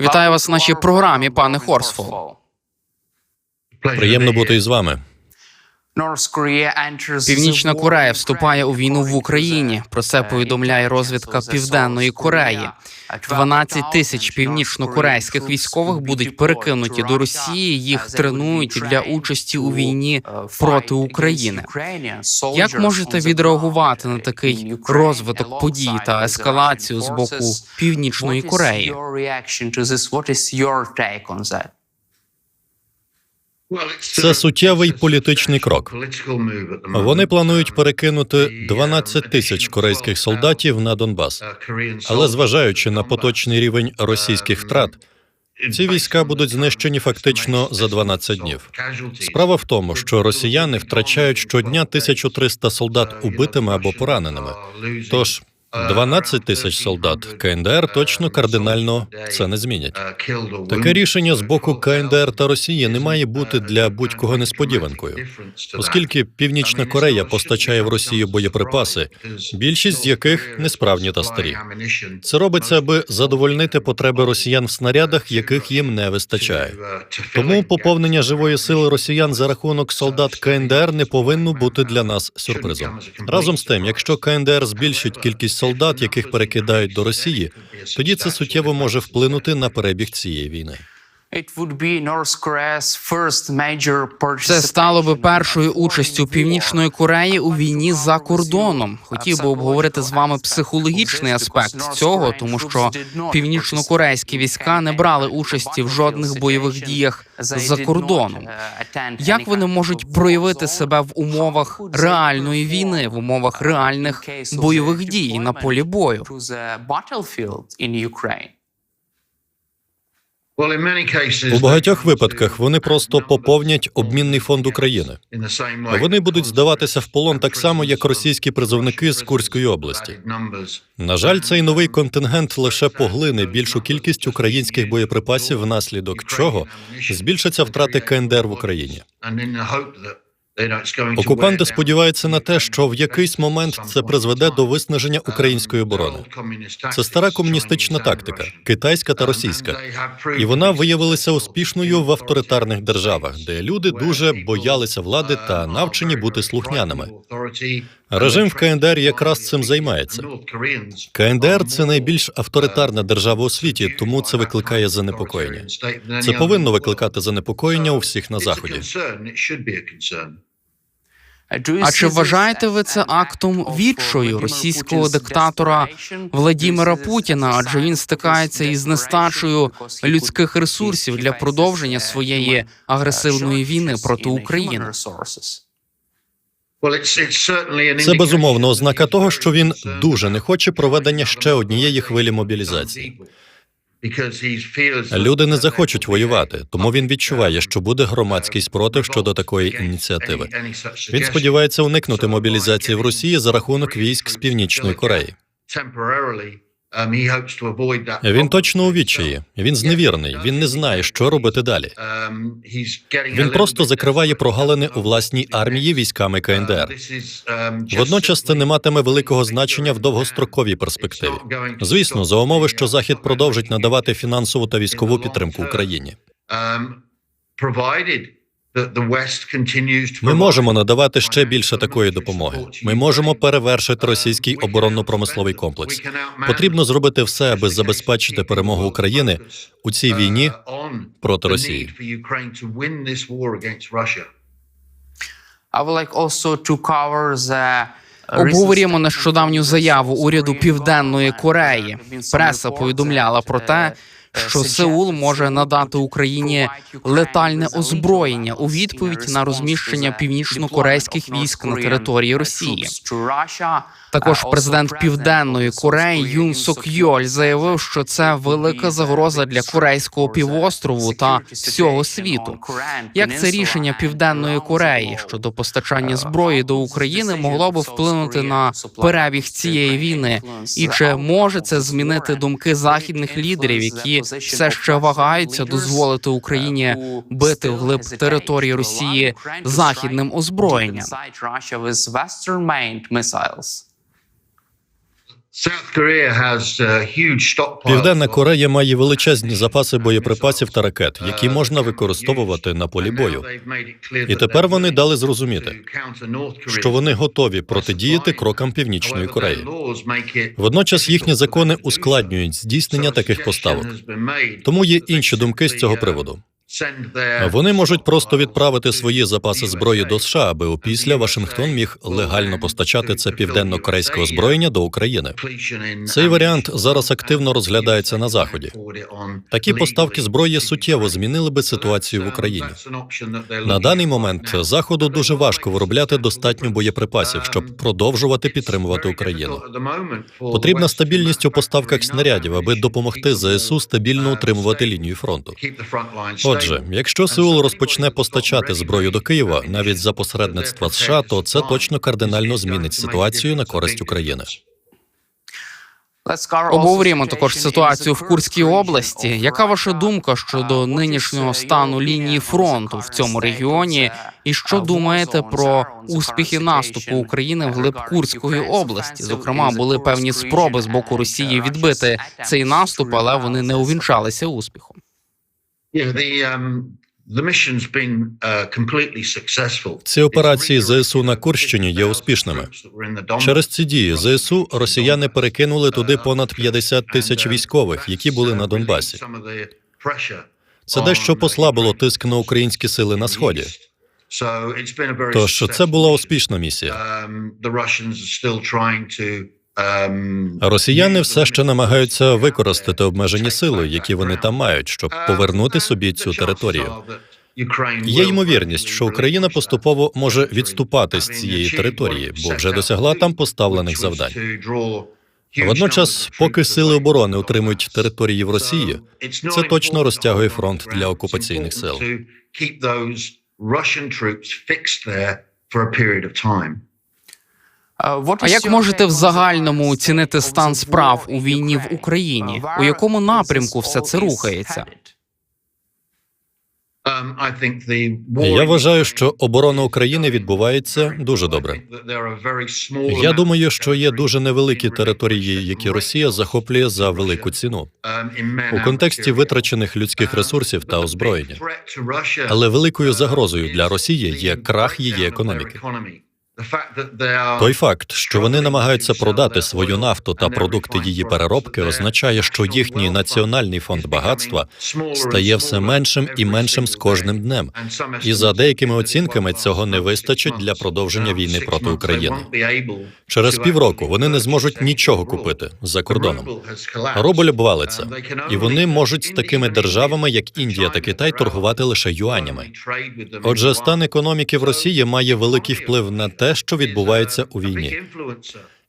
Вітаю вас в нашій програмі, пане Хорсфол. Приємно бути із вами. Північна Корея вступає у війну в Україні. Про це повідомляє розвідка Південної Кореї. 12 тисяч північнокорейських військових будуть перекинуті до Росії. Їх тренують для участі у війні проти України. Як можете відреагувати на такий розвиток подій та ескалацію з боку Північної Кореї? Це суттєвий політичний крок. Вони планують перекинути 12 тисяч корейських солдатів на Донбас. Але зважаючи на поточний рівень російських втрат, ці війська будуть знищені фактично за 12 днів. Справа в тому, що росіяни втрачають щодня 1300 солдат убитими або пораненими. Тож 12 тисяч солдат КНДР точно кардинально це не змінять. Таке рішення з боку КНДР та Росії не має бути для будь-кого несподіванкою, оскільки Північна Корея постачає в Росію боєприпаси, більшість з яких несправні та старі. Це робиться, аби задовольнити потреби росіян в снарядах, яких їм не вистачає. Тому поповнення живої сили росіян за рахунок солдат КНДР не повинно бути для нас сюрпризом. Разом з тим, якщо КНДР збільшить кількість солдат, яких перекидають до Росії, тоді це суттєво може вплинути на перебіг цієї війни. Це стало би першою участю Північної Кореї у війні за кордоном. Хотів би обговорити з вами психологічний аспект цього, тому що північнокорейські війська не брали участі в жодних бойових діях за кордоном. Як вони можуть проявити себе в умовах реальної війни, в умовах реальних бойових дій на полі бою? У багатьох випадках вони просто поповнять обмінний фонд України. Вони будуть здаватися в полон так само, як російські призовники з Курської області. На жаль, цей новий контингент лише поглине більшу кількість українських боєприпасів, внаслідок чого збільшаться втрати КНДР в Україні. Окупанти сподіваються на те, що в якийсь момент це призведе до виснаження української оборони. Це стара комуністична тактика, китайська та російська, і вона виявилася успішною в авторитарних державах, де люди дуже боялися влади та навчені бути слухняними. Режим в КНДР якраз цим займається. КНДР це найбільш авторитарна держава у світі, тому це викликає занепокоєння. Це повинно викликати занепокоєння у всіх на заході. А чи вважаєте ви це актом відчою російського диктатора Владімира Путіна? Адже він стикається із нестачею людських ресурсів для продовження своєї агресивної війни проти України? Це безумовно ознака того, що він дуже не хоче проведення ще однієї хвилі мобілізації. Люди не захочуть воювати, тому він відчуває, що буде громадський спротив щодо такої ініціативи. Він сподівається уникнути мобілізації в Росії за рахунок військ з північної Кореї. Він точно у відчаї. Він зневірений. Він не знає, що робити далі. Він просто закриває прогалини у власній армії військами КНДР. Водночас це не матиме великого значення в довгостроковій перспективі. Звісно, за умови, що Захід продовжить надавати фінансову та військову підтримку Україні. Ми можемо надавати ще більше такої допомоги. Ми можемо перевершити російський оборонно-промисловий комплекс. Потрібно зробити все, аби забезпечити перемогу України у цій війні проти Росії. Обговорюємо нещодавню заяву уряду Південної Кореї. Преса повідомляла про те, що Сеул може надати Україні летальне озброєння у відповідь на розміщення північно-корейських військ на території Росії. Також президент Південної Кореї Юн Сок Йоль заявив, що це велика загроза для корейського півострову та всього світу. Як це рішення Південної Кореї щодо постачання зброї до України могло би вплинути на перебіг цієї війни, і чи може це змінити думки західних лідерів, які все ще вагаються дозволити Україні бити вглиб території Росії західним озброєнням? Південна Корея має величезні запаси боєприпасів та ракет, які можна використовувати на полі бою. І тепер вони дали зрозуміти, що вони готові протидіяти крокам Північної Кореї. Водночас їхні закони ускладнюють здійснення таких поставок. Тому є інші думки з цього приводу. Вони можуть просто відправити свої запаси зброї до США, аби опісля Вашингтон міг легально постачати це південно-корейське озброєння до України. Цей варіант зараз активно розглядається на заході. Такі поставки зброї суттєво змінили би ситуацію в Україні. На даний момент заходу дуже важко виробляти достатньо боєприпасів, щоб продовжувати підтримувати Україну. Потрібна стабільність у поставках снарядів, аби допомогти ЗСУ стабільно утримувати лінію фронту. Отже, якщо Сеул розпочне постачати зброю до Києва навіть за посередництва США, то це точно кардинально змінить ситуацію на користь України. Обговорюємо також ситуацію в Курській області. Яка ваша думка щодо нинішнього стану лінії фронту в цьому регіоні? І що думаєте про успіхи наступу України в глиб Курської області? Зокрема, були певні спроби з боку Росії відбити цей наступ, але вони не увінчалися успіхом. Ці операції ЗСУ на Курщині є успішними. Через ці дії ЗСУ росіяни перекинули туди понад 50 тисяч військових, які були на Донбасі. Це дещо послабило тиск на українські сили на сході. Тож це була успішна місія. Росіяни все ще намагаються використати обмежені сили, які вони там мають, щоб повернути собі цю територію. Є ймовірність, що Україна поступово може відступати з цієї території, бо вже досягла там поставлених завдань. Водночас, поки сили оборони утримують території в Росії, це точно розтягує фронт для окупаційних сил. А як можете в загальному оцінити стан справ у війні в Україні? У якому напрямку все це рухається? Я вважаю, що оборона України відбувається дуже добре. Я думаю, що є дуже невеликі території, які Росія захоплює за велику ціну у контексті витрачених людських ресурсів та озброєння. Але великою загрозою для Росії є крах її економіки. Той факт, що вони намагаються продати свою нафту та продукти її переробки, означає, що їхній національний фонд багатства стає все меншим і меншим з кожним днем. І за деякими оцінками цього не вистачить для продовження війни проти України. Через півроку вони не зможуть нічого купити за кордоном. Рубль обвалиться, і вони можуть з такими державами, як Індія та Китай, торгувати лише юанями. Отже, стан економіки в Росії має великий вплив на те, що відбувається у війні.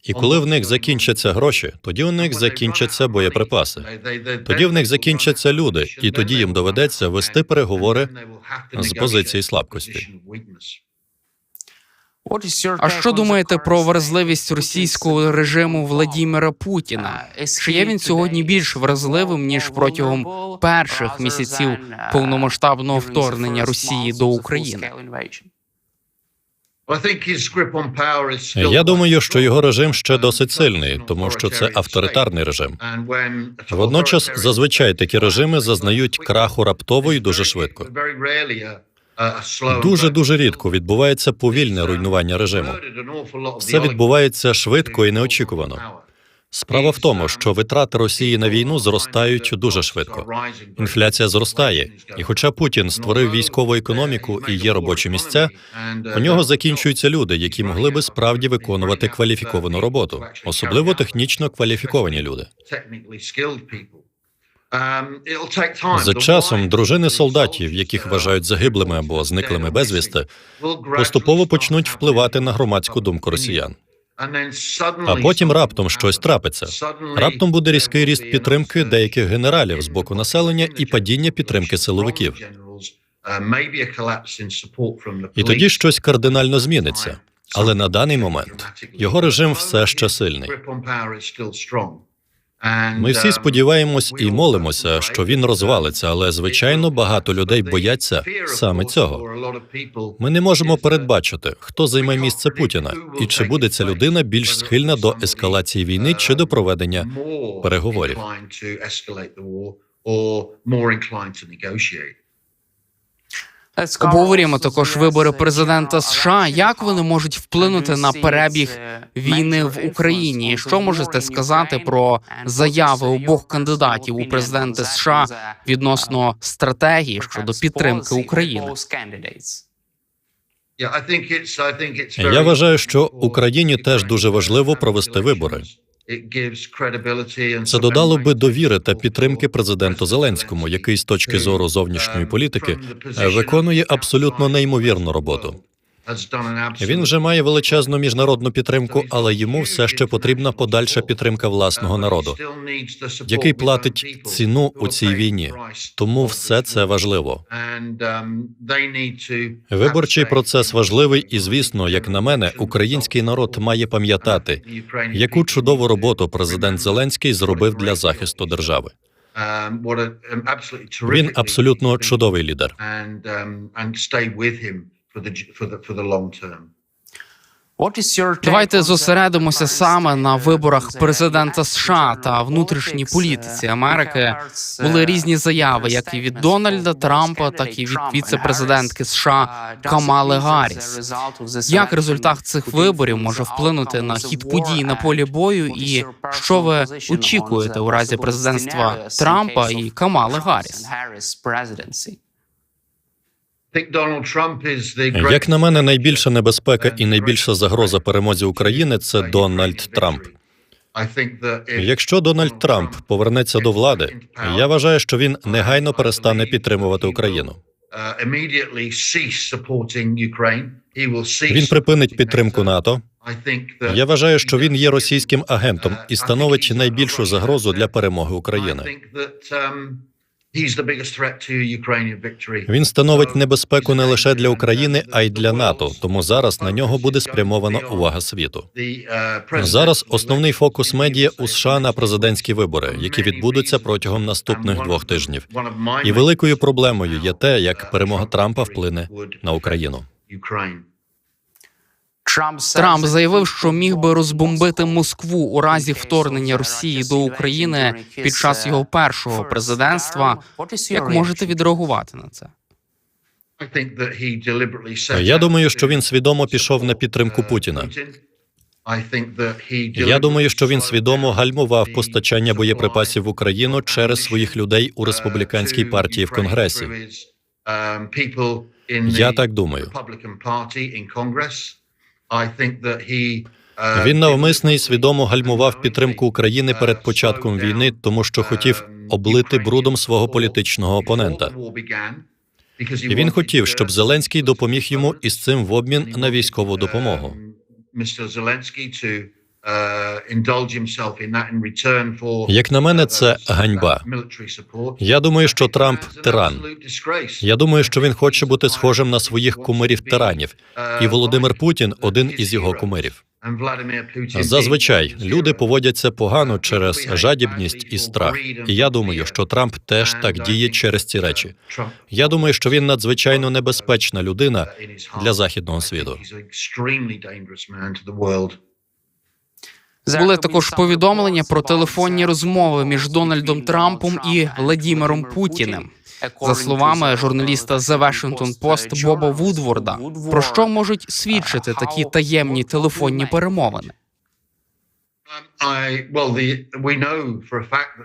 І коли в них закінчаться гроші, тоді у них закінчаться боєприпаси. Тоді в них закінчаться люди, і тоді їм доведеться вести переговори з позиції слабкості. А що думаєте про вразливість російського режиму Владіміра Путіна? Чи є він сьогодні більш вразливим ніж протягом перших місяців повномасштабного вторгнення Росії до України? Я думаю, що його режим ще досить сильний, тому що це авторитарний режим. Водночас, зазвичай такі режими зазнають краху раптово і дуже швидко. Дуже дуже рідко відбувається повільне руйнування режиму. Все відбувається швидко і неочікувано. Справа в тому, що витрати Росії на війну зростають дуже швидко. Інфляція зростає, і хоча Путін створив військову економіку і є робочі місця, у нього закінчуються люди, які могли би справді виконувати кваліфіковану роботу, особливо технічно кваліфіковані люди. За часом дружини солдатів, яких вважають загиблими або зниклими безвісти, поступово почнуть впливати на громадську думку росіян. А потім раптом щось трапиться. Раптом буде різкий ріст підтримки деяких генералів з боку населення і падіння підтримки силовиків. І тоді щось кардинально зміниться. Але на даний момент його режим все ще сильний. Ми всі сподіваємось і молимося, що він розвалиться, але звичайно багато людей бояться саме цього. Ми не можемо передбачити, хто займе місце Путіна, і чи буде ця людина більш схильна до ескалації війни чи до проведення переговорів. Обговорюємо також вибори президента США. Як вони можуть вплинути на перебіг війни в Україні? Що можете сказати про заяви обох кандидатів у президенти США відносно стратегії щодо підтримки України? Я вважаю, що Україні теж дуже важливо провести вибори. Це додало би довіри та підтримки президенту Зеленському, який з точки зору зовнішньої політики е, виконує абсолютно неймовірну роботу. Він вже має величезну міжнародну підтримку, але йому все ще потрібна подальша підтримка власного народу, який платить ціну у цій війні. Тому все це важливо. Виборчий процес важливий, і звісно, як на мене, український народ має пам'ятати, яку чудову роботу президент Зеленський зробив для захисту держави. Він абсолютно чудовий лідер. Давайте зосередимося саме на виборах президента США та внутрішній політиці Америки. Були різні заяви, як і від Дональда Трампа, так і від віце-президентки США Камали Гарріс. Як результат цих виборів може вплинути на хід подій на полі бою, і що ви очікуєте у разі президентства Трампа і Камали Гарріс? Як на мене, найбільша небезпека і найбільша загроза перемозі України це Дональд Трамп. Якщо Дональд Трамп повернеться до влади, я вважаю, що він негайно перестане підтримувати Україну. Він припинить підтримку НАТО. Я вважаю, що він є російським агентом і становить найбільшу загрозу для перемоги України. Він становить небезпеку не лише для України, а й для НАТО. Тому зараз на нього буде спрямована увага світу. Зараз основний фокус медіа у США на президентські вибори, які відбудуться протягом наступних двох тижнів. І великою проблемою є те, як перемога Трампа вплине на Україну. Трамп заявив, що міг би розбомбити Москву у разі вторгнення Росії до України під час його першого президентства. Як можете відреагувати на це? Я думаю, що він свідомо пішов на підтримку Путіна. Я думаю, що він свідомо гальмував постачання боєприпасів в Україну через своїх людей у республіканській партії в Конгресі. Я так думаю. Він навмисно і свідомо гальмував підтримку України перед початком війни, тому що хотів облити брудом свого політичного опонента. І він хотів, щоб Зеленський допоміг йому із цим в обмін на військову допомогу. Як на мене, це ганьба. Я думаю, що Трамп тиран. Я думаю, що він хоче бути схожим на своїх кумирів тиранів, і Володимир Путін один із його кумирів. Зазвичай люди поводяться погано через жадібність і страх. І я думаю, що Трамп теж так діє через ці речі. Я думаю, що він надзвичайно небезпечна людина для західного світу. Були також повідомлення про телефонні розмови між Дональдом Трампом і Владімером Путіним. За словами журналіста The Washington Post Боба Вудворда, про що можуть свідчити такі таємні телефонні перемовини?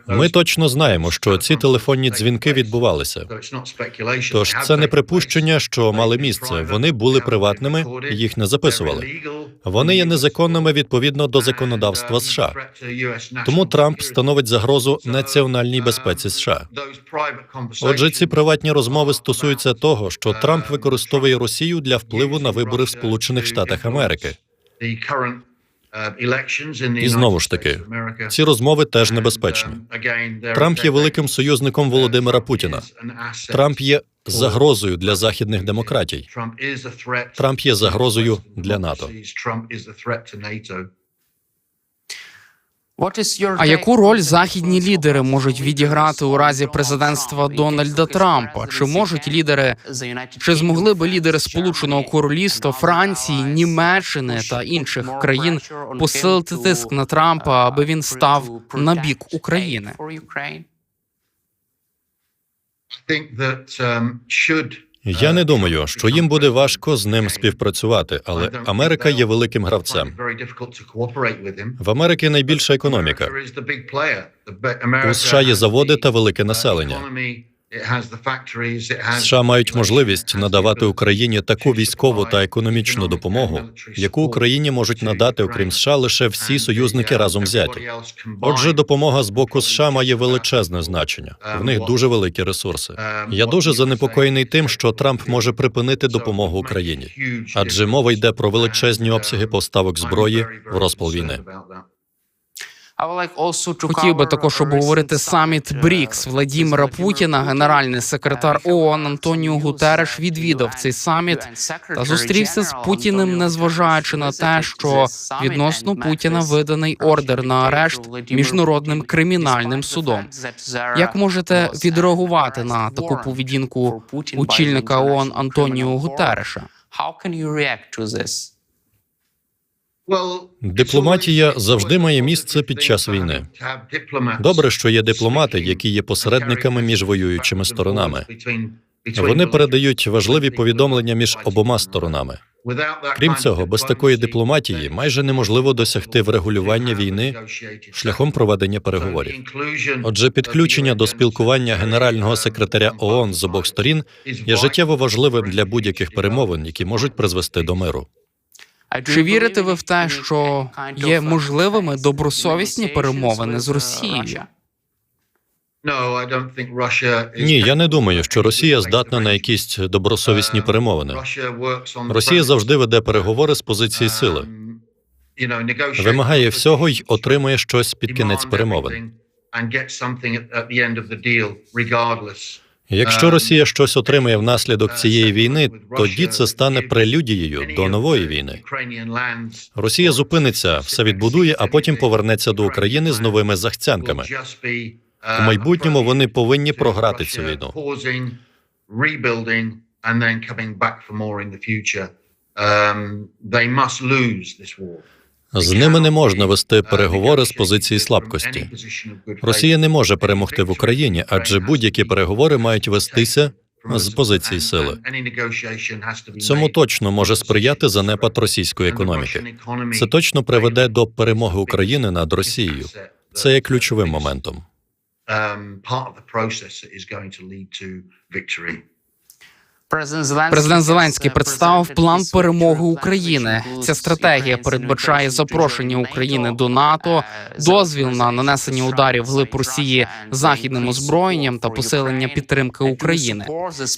Ми точно знаємо, що ці телефонні дзвінки відбувалися. Тож це не припущення, що мали місце. Вони були приватними, їх не записували. Вони є незаконними відповідно до законодавства США. Тому Трамп становить загрозу національній безпеці США. Отже, ці приватні розмови стосуються того, що Трамп використовує Росію для впливу на вибори в Сполучених Штатах Америки. І знову ж таки, Ці розмови теж небезпечні. Трамп є великим союзником Володимира Путіна. Трамп є загрозою для західних демократій. Трамп є загрозою для НАТО. А яку роль західні лідери можуть відіграти у разі президентства Дональда Трампа? Чи можуть лідери чи змогли би лідери Сполученого Королівства, Франції, Німеччини та інших країн посилити тиск на Трампа, аби він став на бік України? Я не думаю, що їм буде важко з ним співпрацювати, але Америка є великим гравцем. В Америки найбільша економіка. У США є заводи та велике населення. США мають можливість надавати Україні таку військову та економічну допомогу, яку Україні можуть надати, окрім США, лише всі союзники разом взяті. Отже, допомога з боку США має величезне значення. В них дуже великі ресурси. Я дуже занепокоєний тим, що Трамп може припинити допомогу Україні, адже мова йде про величезні обсяги поставок зброї в розпал війни. Хотів би також обговорити саміт БРІКС Владімира Путіна. Генеральний секретар ООН Антоніо Гутереш відвідав цей саміт та зустрівся з Путіним, незважаючи на те, що відносно Путіна виданий ордер на арешт міжнародним кримінальним судом. Як можете відреагувати на таку поведінку очільника ООН Антоніо Гутереша? Дипломатія завжди має місце під час війни. Добре, що є дипломати, які є посередниками між воюючими сторонами. Вони передають важливі повідомлення між обома сторонами. Крім цього, без такої дипломатії майже неможливо досягти врегулювання війни шляхом проведення переговорів. Отже, підключення до спілкування генерального секретаря ООН з обох сторін є життєво важливим для будь-яких перемовин, які можуть призвести до миру. Чи вірите ви в те, що є можливими добросовісні перемовини з Росією? Ні, я не думаю, що Росія здатна на якісь добросовісні перемовини. Росія завжди веде переговори з позиції сили, вимагає всього й отримує щось під кінець перемовин. Якщо Росія щось отримає внаслідок цієї війни, тоді це стане прелюдією до нової війни. Росія зупиниться, все відбудує, а потім повернеться до України з новими захцянками. У майбутньому вони повинні програти цю війну. З ними не можна вести переговори з позиції слабкості. Росія не може перемогти в Україні, адже будь-які переговори мають вестися з позиції сили. Цьому точно може сприяти занепад російської економіки. Це точно приведе до перемоги України над Росією. Це є ключовим моментом. Президент Зеленський представив план перемоги України. Ця стратегія передбачає запрошення України до НАТО, дозвіл на нанесення ударів глиб Росії західним озброєнням та посилення підтримки України.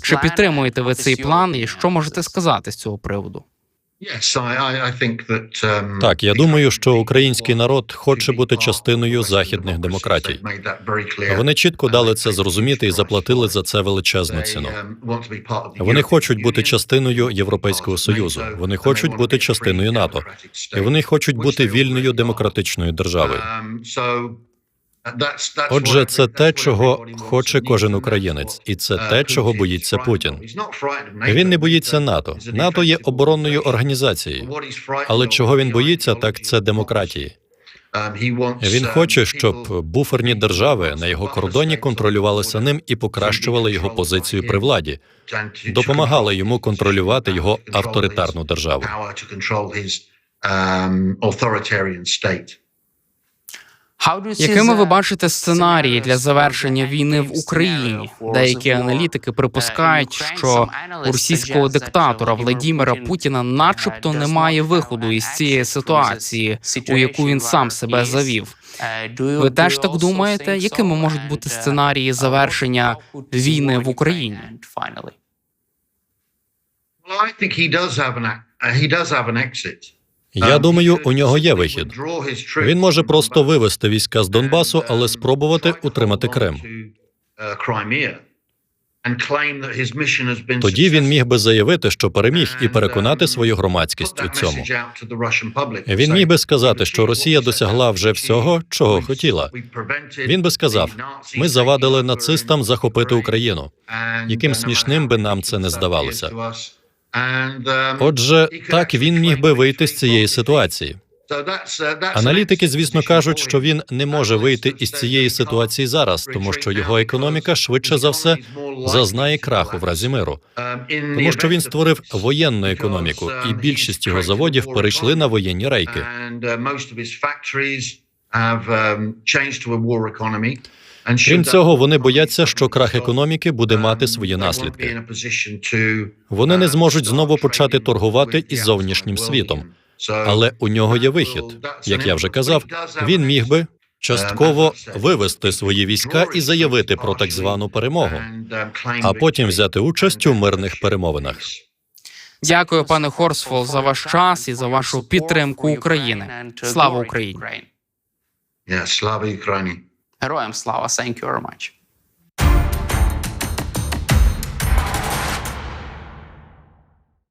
Чи підтримуєте ви цей план? І що можете сказати з цього приводу? Так, я думаю, що український народ хоче бути частиною західних демократій. Вони чітко дали це зрозуміти і заплатили за це величезну ціну. Вони хочуть бути частиною Європейського союзу. Вони хочуть бути частиною НАТО. І вони хочуть бути вільною демократичною державою. Отже, це те, чого хоче кожен українець, і це те, чого боїться Путін. Він не боїться НАТО. НАТО є оборонною організацією. Але чого він боїться, так це демократії. Він хоче, щоб буферні держави на його кордоні контролювалися ним і покращували його позицію при владі, допомагали йому контролювати його авторитарну державу. Якими ви бачите сценарії для завершення війни в Україні? Деякі аналітики припускають, що у російського диктатора Владімира Путіна, начебто, немає виходу із цієї ситуації, у яку він сам себе завів. Ви теж так думаєте? Якими можуть бути сценарії завершення війни в Україні? Я думаю, у нього є вихід. Він може просто вивести війська з Донбасу, але спробувати утримати Крим. Тоді він міг би заявити, що переміг, і переконати свою громадськість у цьому. Він міг би сказати, що Росія досягла вже всього, чого хотіла. Він би сказав: ми завадили нацистам захопити Україну. Яким смішним би нам це не здавалося. Отже, так він міг би вийти з цієї ситуації. Аналітики, звісно, кажуть, що він не може вийти із цієї ситуації зараз, тому що його економіка швидше за все зазнає краху в разі миру, тому що він створив воєнну економіку, і більшість його заводів перейшли на воєнні рейки. Крім цього, вони бояться, що крах економіки буде мати свої наслідки. Вони не зможуть знову почати торгувати із зовнішнім світом. Але у нього є вихід. Як я вже казав, він міг би частково вивести свої війська і заявити про так звану перемогу, а потім взяти участь у мирних перемовинах. Дякую, пане Хорсфол, за ваш час і за вашу підтримку України. Слава Україні! Слава Україні! Героям слава! Thank you very much.